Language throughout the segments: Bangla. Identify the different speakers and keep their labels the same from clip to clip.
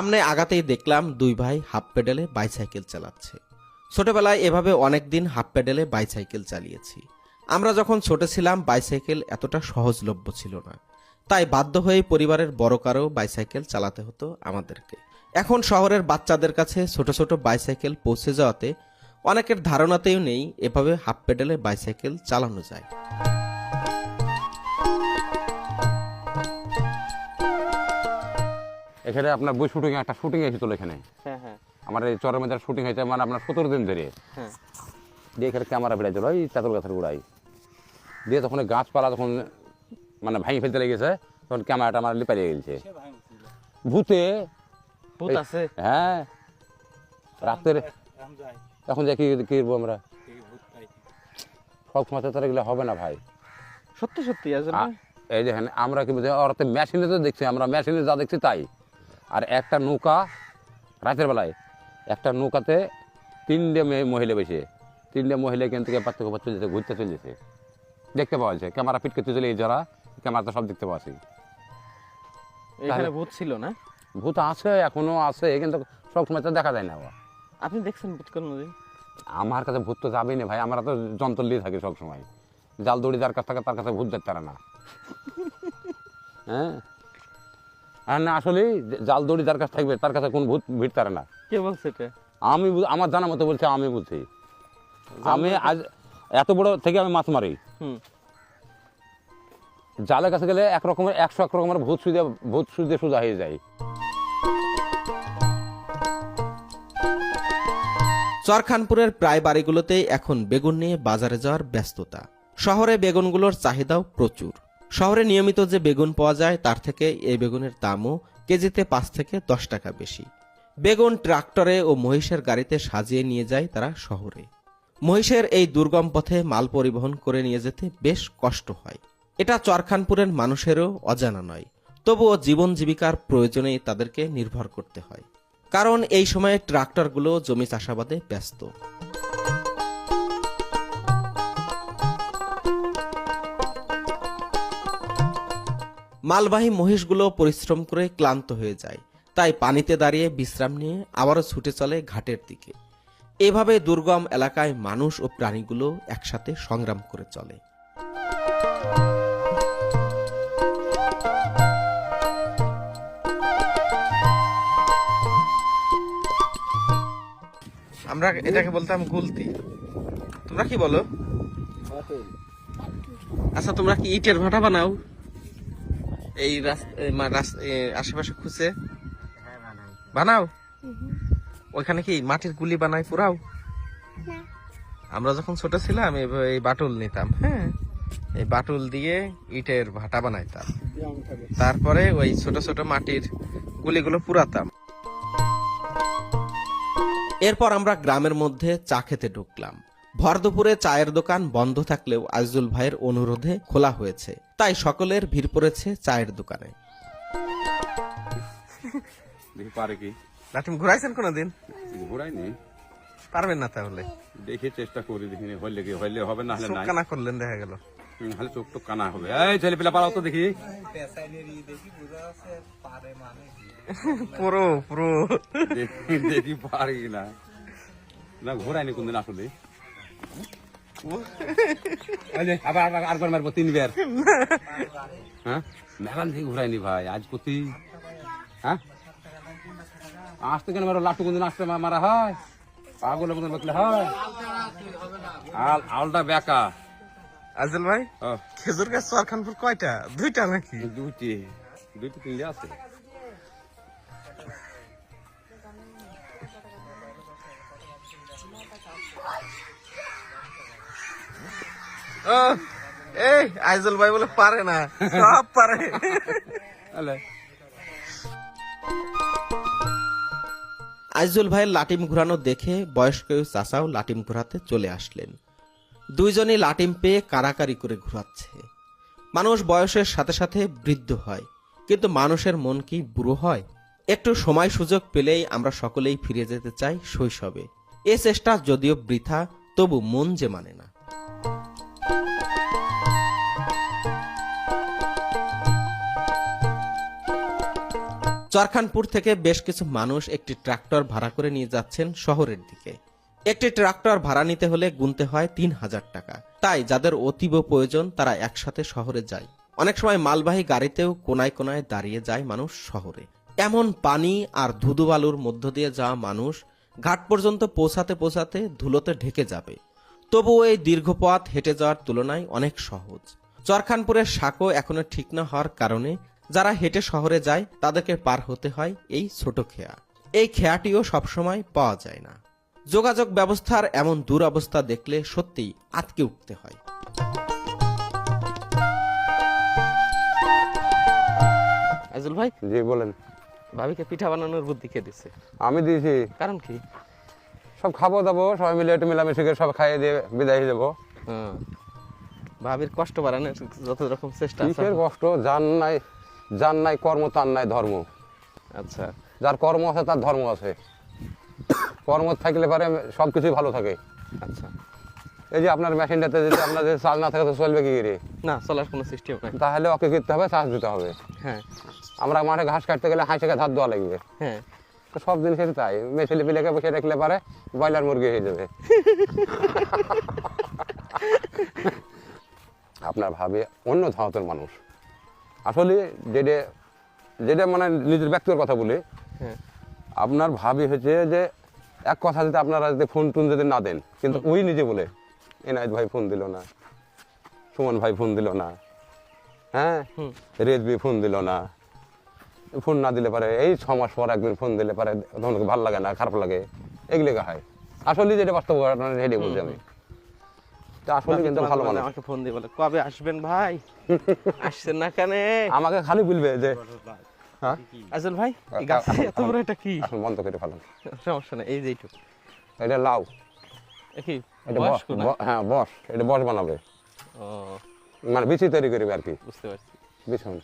Speaker 1: সামনে আগাতেই দেখলাম দুই ভাই হাফ পেডেলে বাইসাইকেল চালাচ্ছে। ছোটবেলায় এভাবে অনেকদিন হাফ পেডেলে বাইসাইকেল চালিয়েছি। আমরা যখন ছোট ছিলাম, বাইসাইকেল এতটা সহজলভ্য ছিল না। তাই বাধ্য হয়ে পরিবারের বড় কারও বাইসাইকেল চালাতে হতো আমাদেরকে। এখন শহরের বাচ্চাদের কাছে ছোট ছোট বাইসাইকেল পৌঁছে যাওয়াতে অনেকের ধারণাতেও নেই এভাবে হাফ পেডেলে বাইসাইকেল চালানো যায়।
Speaker 2: এখানে আপনার বই শুটিং একটা শুটিং এসেছিল এখানে।
Speaker 1: হ্যাঁ হ্যাঁ।
Speaker 2: আমার এই চরের মধ্যে শুটিং হয়েছে মানে আপনার সতেরো দিন ধরে।
Speaker 1: হ্যাঁ।
Speaker 2: দিয়ে এখানে ক্যামেরা বেড়াইছিল ওই চাতল গাছের গোড়াই দিয়ে তখন গাছপালা তখন মানে ভাঙি ফেলতে লেগেছে তখন ক্যামেরাটা আমার লিপাইয়ে গেছে। ভূতে
Speaker 1: ভূত আছে?
Speaker 2: হ্যাঁ। রাতের এখন যে কি কি করব আমরা? সব তো তার এগুলো হবে না ভাই।
Speaker 1: সত্যি সত্যি
Speaker 2: এই দেখেন আমরা কি বলছি ওরা তো মেশিনে তো দেখছি আমরা মেশিনে যা দেখছি তাই। আর একটা নৌকা রাতের বেলায় একটা নৌকাতে তিনটে মেয়ে মহিলা বেশি তিনটে মহিলা এখান থেকে পাঁচ থেকে যেতে ঘুরতে চলে যেতে দেখতে পাওয়া যাচ্ছে ক্যামেরা ফিট করতে চলে এই যারা ক্যামেরা তো সব দেখতে পাচ্ছি
Speaker 1: এখানে ভূত ছিল না?
Speaker 2: ভূত আছে এখনও আছে কিন্তু সব সময় তো দেখা যায় না।
Speaker 1: আপনি দেখছেন ভূত কোনোদিন
Speaker 2: আমার কাছে ভূত তো যাবেই না ভাই আমরা তো যন্ত্র নিয়ে থাকি সবসময় জাল দড়ি যার কাছ থাকে তার কাছে ভূত পারে না। হ্যাঁ? আর না আসলে জাল দড়ি যার কাছে থাকবে তার কাছে কোন ভূত ভিড় পারে না।
Speaker 1: কে বলছে এটা?
Speaker 2: আমি আমার জানা মতো বলছে আমি বুঝি আমি আজ এত বড় থেকে আমি মাছ মারি।
Speaker 1: হুম।
Speaker 2: জালের কাছে গেলে এক রকমের একশো এক রকমের ভূত সুদে ভূত সুদে সোজা হয়ে যায়।
Speaker 1: চরখানপুরের প্রায় বাড়িগুলোতেই এখন বেগুন নিয়ে বাজারে যাওয়ার ব্যস্ততা। শহরে বেগুনগুলোর চাহিদাও প্রচুর। শহরে নিয়মিত যে বেগুন পাওয়া যায়, তার থেকে এই বেগুনের দামও কেজিতে পাঁচ থেকে দশ টাকা বেশি। বেগুন ট্রাক্টরে ও মহিষের গাড়িতে সাজিয়ে নিয়ে যায় তারা শহরে। মহিষের এই দুর্গম পথে মাল পরিবহন করে নিয়ে যেতে বেশ কষ্ট হয়। এটা চরখানপুরের মানুষেরও অজানা নয়। তবুও জীবন জীবিকার প্রয়োজনে তাদেরকে নির্ভর করতে হয়। কারণ এই সময়ে ট্রাক্টরগুলো জমি চাষাবাদে ব্যস্ত। মালবাহী মহিষগুলো পরিশ্রম করে ক্লান্ত হয়ে যায়। তাই পানিতে দাঁড়িয়ে বিশ্রাম নিয়ে আবারও ছুটে চলে ঘাটের দিকে। এভাবে দুর্গম এলাকায় মানুষ ও প্রাণীগুলো একসাথে সংগ্রাম করে চলে। আমরা এটাকে বলতাম গুলতি। তোমরা কি বলো? আচ্ছা তোমরা কি ইটের ভাটা বানাও? এই আশেপাশে খুঁজে বানাও? ওইখানে কি মাটির গুলি বানাই পুরাও আমরা যখন ছোট ছিলাম এই বাটুল নিতাম হ্যাঁ? এই বাটুল দিয়ে ইটের ভাটা বানাইতাম। তারপরে ওই ছোট ছোট মাটির গুলিগুলো পুরাতাম। এরপর আমরা গ্রামের মধ্যে চা খেতে ঢুকলাম। ভর দুপুরে চায়ের দোকান বন্ধ থাকলেও আজিজুল ভাইয়ের অনুরোধে খোলা হয়েছে। তাই সকলের ভিড় পড়েছে চায়ের দোকানে।
Speaker 2: দেখি পারে কি?
Speaker 1: লাঠিম ঘুরাইছেন কোনোদিন?
Speaker 2: ঘোরাই নেই
Speaker 1: পারবেন না তাহলে।
Speaker 2: দেখে চেষ্টা করি দেখি হইলে কি হইলে হবে না হলে
Speaker 1: চোখ কানা করলেন দেখা গেল।
Speaker 2: হলে চোখ টোক কানা হবে। এই ছেলে পিলা পালাও তো দেখি।
Speaker 1: পুরো পুরো।
Speaker 2: দেখি দেখি পারি না। না ঘোরাইনি কোনদিন আসলে। আবার আবার মারবো তিনবার। হ্যাঁ? মেলান থেকে ঘুরাইনি ভাই আজ প্রতি হ্যাঁ? আসতে কেন মারো লাটু কোনদিন আসতে মারা হয়? পাগলের মতন হয়? আল আলটা বেকা।
Speaker 1: আজিজুল ভাই খেজুর গাছ কয়টা? দুইটা নাকি?
Speaker 2: দুইটি। দুইটি তিনটে আছে।
Speaker 1: এই আইজুল ভাই বলে পারে না সব পারে।
Speaker 2: তাহলে
Speaker 1: আইজুল ভাইয়ের লাটিম ঘুরানো দেখে বয়স্ক চাচাও লাটিম ঘুরাতে চলে আসলেন। দুইজনই লাটিম পেয়ে কারাকারি করে ঘুরাচ্ছে। মানুষ বয়সের সাথে সাথে বৃদ্ধ হয় কিন্তু মানুষের মন কি বুড়ো হয়? একটু সময় সুযোগ পেলেই আমরা সকলেই ফিরে যেতে চাই শৈশবে। এ চেষ্টা যদিও বৃথা তবু মন যে মানে না। চরখানপুর থেকে বেশ কিছু মানুষ একটি ট্রাক্টর ভাড়া করে নিয়ে যাচ্ছেন শহরের দিকে। একটি ট্রাক্টর ভাড়া নিতে হলে গুনতে হয় তিন হাজার টাকা। তাই যাদের অতীব প্রয়োজন, তারা একসাথে শহরে যায়। অনেক সময় মালবাহী গাড়িতেও কোনায় কোনায় দাঁড়িয়ে যায় মানুষ শহরে। এমন পানি আর ধুধু বালুর মধ্য দিয়ে যাওয়া মানুষ ঘাট পর্যন্ত পৌঁছাতে পৌঁছাতে ধুলোতে ঢেকে যাবে। তবুও এই দীর্ঘ পথ হেঁটে যাওয়ার তুলনায় অনেক সহজ। চরখানপুরের সাঁকো এখনও ঠিক না হওয়ার কারণে যারা হেঁটে শহরে যায় তাদেরকে পার হতে হয় এই ছোট খেয়া। এই খেয়াটিও সবসময় পাওয়া যায় না। যোগাযোগ ব্যবস্থার এমন দুরবস্থা দেখলে সত্যিই আটকে উঠতে হয়। আইজুল ভাই?
Speaker 2: জি বলেন।
Speaker 1: ভাবিকে পিঠা বানানোর বুদ্ধি কে দিচ্ছে
Speaker 2: আমি দিয়েছি।
Speaker 1: কারণ কি?
Speaker 2: সব খাব দাবো সবাই মিলে একটু মিলামিশি করে সব খাইয়ে দিয়ে বিদায় হয়ে যাব।
Speaker 1: হ্যাঁ। ভাবির কষ্ট বাড়ানোর যত রকম চেষ্টা আছে।
Speaker 2: কিসের কষ্ট? যার নাই। যার নাই কর্ম তার নাই ধর্ম।
Speaker 1: আচ্ছা।
Speaker 2: যার কর্ম আছে তার ধর্ম আছে। কর্ম থাকলে পারে সব কিছুই ভালো থাকে।
Speaker 1: আচ্ছা।
Speaker 2: এই যে আপনার মেশিনটাতে যদি আপনার যদি চাল না থাকে তো চলবে কি করে?
Speaker 1: না চলার কোনো সিস্টেম নাই।
Speaker 2: তাহলে ওকে করতে হবে চাষ দিতে হবে।
Speaker 1: হ্যাঁ।
Speaker 2: আমরা মাঠে ঘাস কাটতে গেলে হাঁসেকে ধার দেওয়া লাগবে।
Speaker 1: হ্যাঁ।
Speaker 2: তো সব জিনিসের তাই। মেশিনে পিলেকে বসে রাখলে পারে ব্রয়লার মুরগি হয়ে যাবে। আপনার ভাবে অন্য ধাঁতের মানুষ। আসলে যেটা যেটা মানে নিজের ব্যক্তিগত কথা বলি
Speaker 1: হ্যাঁ।
Speaker 2: আপনার ভাবি হচ্ছে যে এক কথা যদি আপনারা যদি ফোন টুন যদি না দেন কিন্তু ওই নিজে বলে এনায়ত ভাই ফোন দিল না সুমন ভাই ফোন দিল না হ্যাঁ। রেজবি ফোন দিল না ফোন না দিলে পারে এই ছ মাস পর একদিন ফোন দিলে পারে তখন ভালো লাগে না খারাপ লাগে। এগুলো হয়। আসলে যেটা বাস্তব ঘটনা হেডে বলছি আমি। আসলে কিন্তু ভালো মানুষ।
Speaker 1: আমাকে ফোন দিয়ে বলে কবে আসবেন ভাই? আসছেন না কেন?
Speaker 2: আমাকে খালি বলবে যে হ্যাঁ?
Speaker 1: আজল ভাই গাছে এত বড় এটা কি?
Speaker 2: বন্ধ করে ফেলান
Speaker 1: সমস্যা নেই এই যে এইটুকু।
Speaker 2: এটা লাউ।
Speaker 1: কি
Speaker 2: এটা বস
Speaker 1: বয়স্ক না?
Speaker 2: ব- হ্যাঁ বস এটা বস বানাবে।
Speaker 1: ও
Speaker 2: মানে বিচি তৈরি করবে আর কি।
Speaker 1: বুঝতে পারছি।
Speaker 2: বিছুন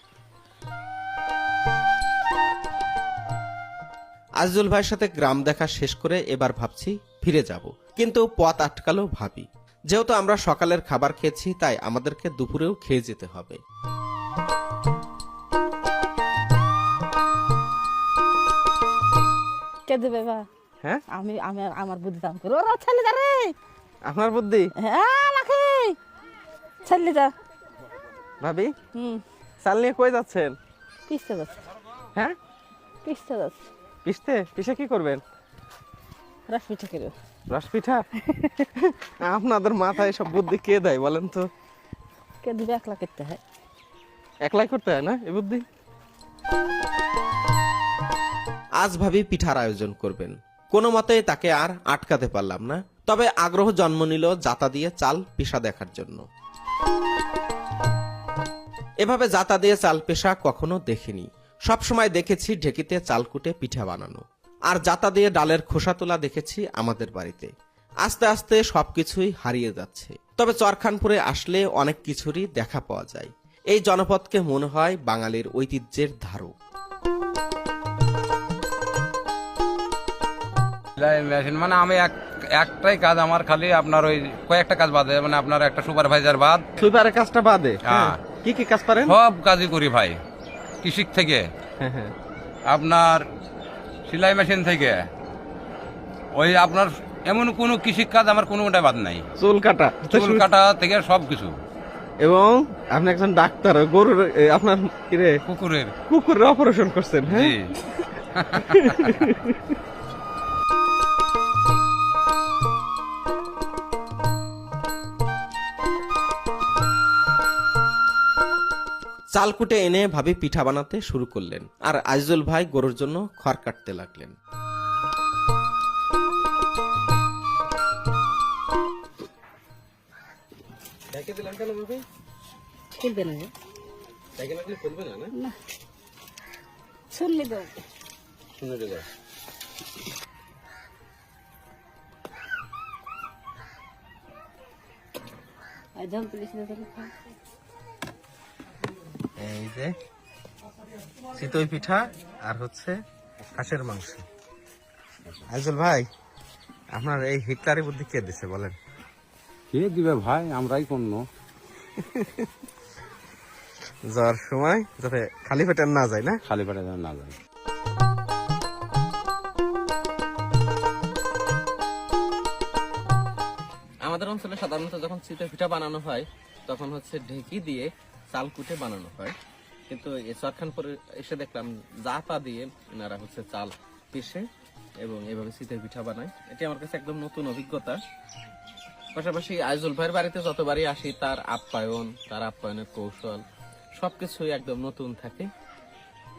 Speaker 1: আজিজুল ভাইয়ের সাথে গ্রাম দেখা শেষ করে এবার ভাবছি ফিরে যাব। কিন্তু পথ আটকালো ভাবি। যেহেতু আমরা সকালের খাবার খেয়েছি তাই আমাদেরকে দুপুরেও খেয়ে যেতে হবে। হ্যাঁ?
Speaker 3: আমি আমি আমার বুদ্ধি দাম করি। ওরা ছেলে যা রে!
Speaker 1: আপনার বুদ্ধি?
Speaker 3: হ্যাঁ ছেলে যা
Speaker 1: ভাবি?
Speaker 3: হুম।
Speaker 1: চাল নিয়ে কই যাচ্ছেন?
Speaker 3: পিসতে যাচ্ছে।
Speaker 1: হ্যাঁ?
Speaker 3: পিসতে যাচ্ছে।
Speaker 1: পিসতে? পিসে কি করবেন?
Speaker 3: রস পিঠে করবে।
Speaker 1: রস পিঠা? আপনাদের মাথায় সব বুদ্ধি কে দেয় বলেন তো?
Speaker 3: কে দিবে? একলা করতে হয়।
Speaker 1: একলাই করতে হয় না এই বুদ্ধি? আজ ভাবি পিঠার আয়োজন করবেন। কোনো মতে তাকে আর আটকাতে পারলাম না। তবে আগ্রহ জন্ম নিল জাতা দিয়ে চাল পেশা দেখার জন্য। এভাবে জাতা দিয়ে চাল পেশা কখনো দেখিনি। সবসময় দেখেছি ঢেকিতে চাল কুটে পিঠা বানানো। আর জাতা দিয়ে ডালের খোসা তোলা দেখেছি আমাদের বাড়িতে। আস্তে আস্তে সবকিছুই হারিয়ে যাচ্ছে। তবে চরখানপুরে আসলে অনেক কিছুরই দেখা পাওয়া যায়। এই জনপদকে মনে হয় বাঙালির ঐতিহ্যের ধারক।
Speaker 4: সেলাই মেশিন মানে আমি এক একটাই কাজ আমার খালি আপনার ওই কয়েকটা কাজ বাদে মানে আপনার একটা সুপারভাইজার বাদ।
Speaker 1: সুইপারের কাজটা বাদে?
Speaker 4: হ্যাঁ।
Speaker 1: কি কি কাজ পারেন
Speaker 4: সব কাজই করি ভাই কৃষিক থেকে।
Speaker 1: হ্যাঁ হ্যাঁ।
Speaker 4: আপনার সেলাই মেশিন থেকে। ওই আপনার এমন কোনো কৃষি কাজ আমার কোনোটাই বাদ নাই।
Speaker 1: চুল কাটা।
Speaker 4: চুল কাটা থেকে সব কিছু
Speaker 1: এবং আপনি একজন ডাক্তার গরুর আপনার কিরে
Speaker 4: কুকুরের।
Speaker 1: কুকুরের অপারেশন করছেন হ্যাঁ? চাল কুটে এনে ভাবি পিঠা বানাতে শুরু করলেন আর আজিজুল ভাই গরুর জন্য খড় কাটতে লাগলেন।
Speaker 3: না
Speaker 1: এই যে চিতই পিঠা আর হচ্ছে হাঁসের মাংস। আইজল ভাই আপনার এই হিটলারি বুদ্ধি কে দিছে বলেন?
Speaker 2: কে দিবে ভাই? আমরাই কোন
Speaker 1: যাওয়ার সময় যাতে খালি পেটে না যায় না?
Speaker 2: খালি পেটে না যায়।
Speaker 4: আমাদের অঞ্চলে সাধারণত যখন চিতই পিঠা বানানো হয় তখন হচ্ছে ঢেকি দিয়ে চাল কুটে বানানো হয়। কিন্তু এই চরখানপুরে এসে দেখলাম যা তা দিয়ে এনারা হচ্ছে চাল পিষে এবং এভাবে শীতের পিঠা বানায়। এটি আমার কাছে একদম নতুন অভিজ্ঞতা। পাশাপাশি আইজুল ভাইয়ের বাড়িতে যতবারই আসি, তার আপ্যায়ন, তার আপ্যায়নের কৌশল, সবকিছুই একদম নতুন থাকে।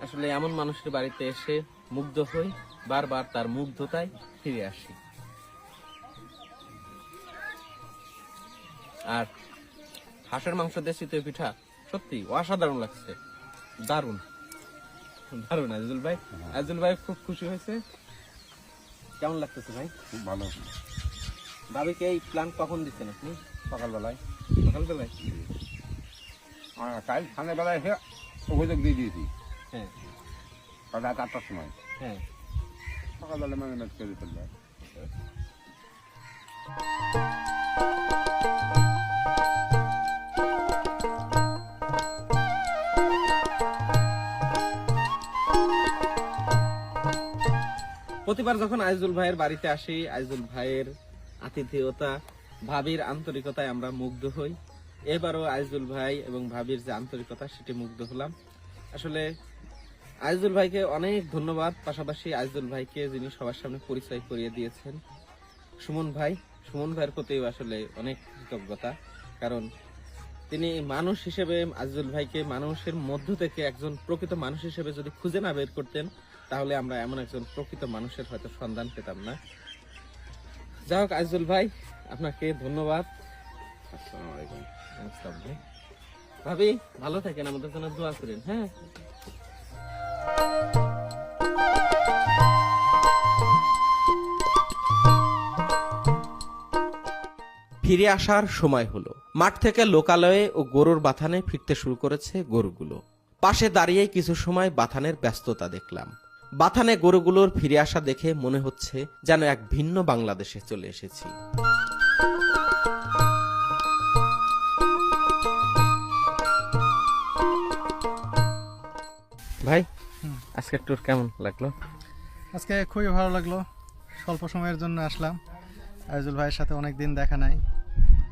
Speaker 4: আসলে এমন মানুষের বাড়িতে এসে মুগ্ধ হই, বারবার তার মুগ্ধতায় ফিরে আসি। আর হাঁসের মাংস দিয়ে চিতই পিঠা সত্যি অসাধারণ লাগছে। দারুণ। দারুণ আজুল ভাই। আজুল ভাই খুব খুশি হয়েছে। কেমন লাগতেছে ভাই?
Speaker 2: খুব ভালো।
Speaker 4: ভাবিকে এই প্ল্যান কখন দিচ্ছেন আপনি?
Speaker 2: সকালবেলায়।
Speaker 4: সকালবেলায়?
Speaker 2: কাল সন্ধ্যাবেলায় এসে অভিযোগ দিয়ে দিয়েছি।
Speaker 4: হ্যাঁ।
Speaker 2: রাত আটটার সময়।
Speaker 4: হ্যাঁ।
Speaker 2: সকালবেলা মানে ম্যাচ করে ফেলবে।
Speaker 4: প্রতিবার যখন আইজুল ভাইয়ের বাড়িতে আসি, আইজুল ভাইয়ের আতিথেয়তা, ভাবির আন্তরিকতায় আমরা মুগ্ধ হই। এবারও আইজুল ভাই এবং ভাবির যে আন্তরিকতা, সেটি মুগ্ধ হলাম। আসলে আইজুল ভাইকে অনেক ধন্যবাদ। পাশাপাশি আইজুল ভাইকে যিনি সবার সামনে পরিচয় করিয়ে দিয়েছেন, সুমন ভাই। সুমন ভাইয়ের প্রতিও আসলে অনেক কৃতজ্ঞতা। কারণ তিনি মানুষ হিসেবে আজিজুল ভাইকে মানুষের মধ্য থেকে একজন প্রকৃত মানুষ হিসেবে যদি খুঁজে না বের করতেন তাহলে আমরা এমন একজন প্রকৃত মানুষের হয়তো সন্ধান পেতাম না। যাই হোক আজিজুল ভাই, আপনাকে ধন্যবাদ। ভাবি, ভালো থাকেন, আমাদের জন্য দোয়া করেন হ্যাঁ? ফিরে আসার সময় হলো। মাঠ থেকে লোকালয়ে ও গরুর বাথানে ফিরতে শুরু করেছে গরুগুলো। পাশে দাঁড়িয়ে কিছু সময় বাথানের ব্যস্ততা দেখলাম। বাথানে গরুগুলোর ফিরে আসা দেখে মনে হচ্ছে যেন এক ভিন্ন বাংলাদেশে চলে এসেছি। ভাই আজকের ট্যুর কেমন লাগল?
Speaker 5: আজকে খুবই ভালো লাগল। স্বল্প সময়ের জন্য আসলাম। আইজুল ভাইয়ের সাথে অনেক দিন দেখা নাই।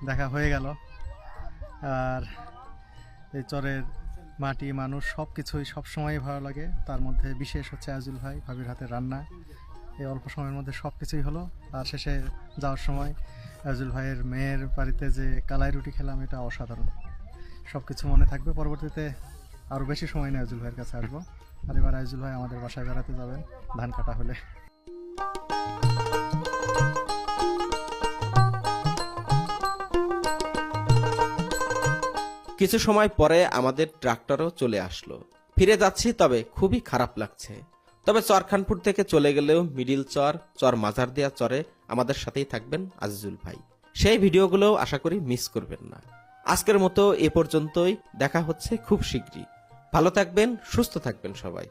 Speaker 5: দেখা হয়ে গেল। আর এই চরের মাটি, মানুষ সব কিছুই সবসময়ই ভালো লাগে। তার মধ্যে বিশেষ হচ্ছে আইজুল ভাই, ভাবির হাতে রান্না। এই অল্প সময়ের মধ্যে সব কিছুই হলো। আর শেষে যাওয়ার সময় আজুল ভাইয়ের মেয়ের বাড়িতে যে কালাই রুটি খেলাম, এটা অসাধারণ। সব কিছু মনে থাকবে। পরবর্তীতে আরও বেশি সময় নেই আজুল ভাইয়ের কাছে আসব। আর এবার আইজুল ভাই আমাদের বাসায় বেড়াতে যাবেন, ধান কাটা হলে।
Speaker 4: কিছু সময় পরে আমাদের ট্রাক্টরও চলে আসলো। ফিরে যাচ্ছি, তবে খুবই খারাপ লাগছে। তবে চরখানপুর থেকে চলে গেলেও মিডিল চর চর মাজার দেয়া চরে আমাদের সাথেই থাকবেন আজিজুল ভাই। সেই ভিডিওগুলো আশা করি মিস করবেন না। আজকের মতো এ পর্যন্তই, দেখা হচ্ছে খুব শীঘ্রই। ভালো থাকবেন, সুস্থ থাকবেন সবাই।